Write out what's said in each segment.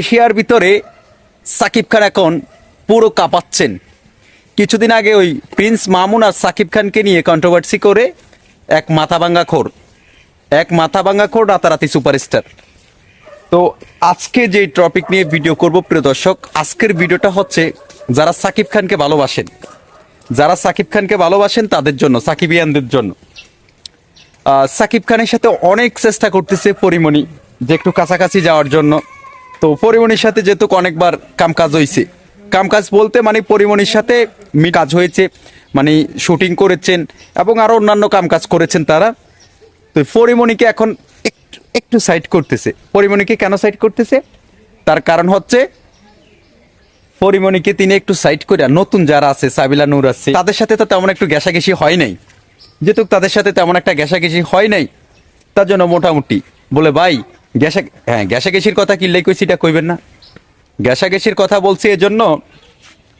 এশিয়ার ভিতরে সাকিব খান এখন পুরো কাঁপাচ্ছেন। কিছুদিন আগে ওই প্রিন্স মামুন আর সাকিব খানকে নিয়ে কন্ট্রোভার্সি করে এক মাথা ভাঙ্গা খোর, এক মাথা ভাঙ্গা খোর রাতারাতি সুপারস্টার। তো আজকে যে টপিক নিয়ে ভিডিও করব, প্রিয় দর্শক, আজকের ভিডিওটা হচ্ছে যারা সাকিব খানকে ভালোবাসেন, যারা সাকিব খানকে ভালোবাসেন তাদের জন্য, সাকিবিয়ানদের জন্য। সাকিব খানের সাথে অনেক চেষ্টা করতেছে পরিমণি, যে একটু কাছাকাছি যাওয়ার জন্য। তো পরিমণির সাথে যেহেতু অনেকবার কামকাজ হয়েছে কামকাজ বলতে মানে পরিমণির সাথে মি কাজ হয়েছে মানে শুটিং করেছেন এবং আরও অন্যান্য কামকাজ করেছেন তারা। তো পরিমণিকে এখন একটু একটু সাইড করতেছে। পরিমণিকে কেন সাইড করতেছে? তার কারণ হচ্ছে পরিমণিকে তিনি একটু সাইড করে নতুন যারা আছে, সাবিলা নূর আছে, তাদের সাথে তো তেমন একটু ঘেঁষাঘেঁষি হয় নাই। যেহেতু তাদের সাথে তেমন একটা ঘেঁষাঘেঁষি হয় নাই, তার জন্য মোটামুটি বলে, ভাই গ্যাসা হ্যাঁ গ্যাসা ঘেঁষাঘেঁষির কথা কি কইছি কইবেন না? গ্যাসা ঘেঁষাঘেঁষির কথা বলছি এজন্য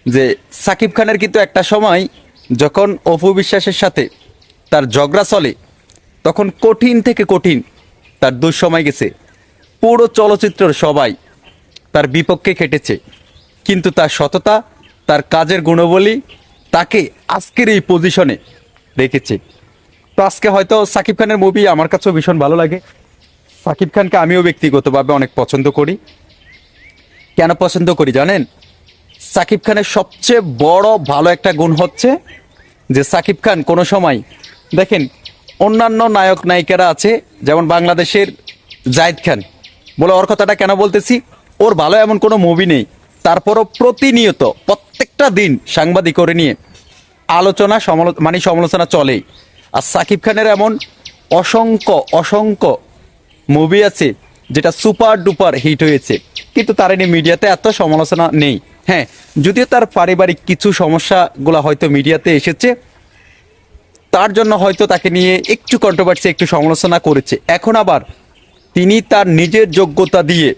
যে সাকিব খানের কিন্তু একটা সময় যখন অপু বিশ্বাসের সাথে তার ঝগড়া চলে, তখন কঠিন থেকে কঠিন তার দুঃসময় গেছে। পুরো চলচ্চিত্রের সবাই তার বিপক্ষে খেটেছে। কিন্তু তার সততা, তার কাজের গুণবলী তাকে আজকের এই পজিশনে রেখেছে। তো আজকে হয়তো সাকিব খানের মুভি আমার কাছেও ভীষণ ভালো লাগে। সাকিব খানকে আমিও ব্যক্তিগতভাবে অনেক পছন্দ করি। কেন পছন্দ করি জানেন? সাকিব খানের সবচেয়ে বড় ভালো একটা গুণ হচ্ছে যে সাকিব খান কোনো সময়, দেখেন, অন্যান্য নায়ক নায়িকারা আছে, যেমন বাংলাদেশের জাহিদ খান। বলে ওর কথাটা কেন বলতেছি? ওর ভালো এমন কোনো মুভি নেই। তারপরও প্রতিনিয়ত, প্রত্যেকটা দিন সাংবাদিক করে নিয়ে আলোচনা, সমালো মানে সমালোচনা চলেই। আর সাকিব খানের এমন অসংখ্য অসংখ্য মুভি আছে, যেটা সুপার ডুপার হিট হয়েছে। কিন্তু তার নিয়ে মিডিয়াতে এত সমালোচনা নেই। হ্যাঁ যদিও তার পারিবারিক কিছু সমস্যাগুলো হয়তো মিডিয়াতে এসেছে, তার জন্য হয়তো তাকে নিয়ে একটু কন্ট্রোভার্সি একটু সমালোচনা করেছে। এখন আবার তিনি তার নিজের যোগ্যতা দিয়ে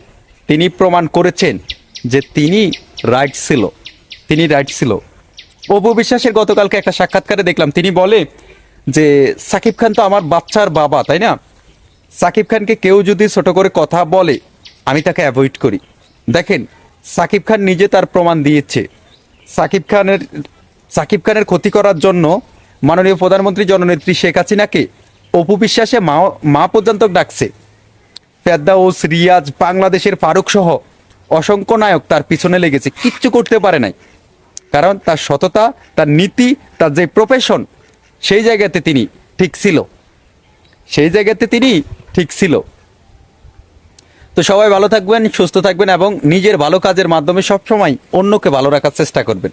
তিনি প্রমাণ করেছেন যে তিনি রাইট ছিল। তিনি রাইট ছিল। অপু বিশ্বাসের গতকালকে একটা সাক্ষাৎকারে দেখলাম, তিনি বলে যে, সাকিব খান তো আমার বাচ্চার বাবা তাই না? সাকিব খানকে কেউ যদি ছোট করে কথা বলে, আমি তাকে অ্যাভয়েড করি। দেখেন, সাকিব খান নিজে তার প্রমাণ দিয়েছে। সাকিব খানের সাকিব খানের ক্ষতি করার জন্য মাননীয় প্রধানমন্ত্রী জননেত্রী শেখ হাসিনাকে অপু বিশ্বাসে মা মা পর্যন্ত ডাকছে। ফেরদাউস রিয়াজ, বাংলাদেশের ফারুক সহ অসংখ্য নায়ক তার পিছনে লেগেছে। কিচ্ছু করতে পারে নাই। কারণ তার সততা, তার নীতি, তার যে প্রফেশন সেই জায়গাতে তিনি ঠিক ছিল। সেই জায়গাতে তিনি ঠিক ছিল। তো সবাই ভালো থাকবেন, সুস্থ থাকবেন এবং নিজের ভালো কাজের মাধ্যমে সবসময় অন্যকে ভালো রাখার চেষ্টা করবেন।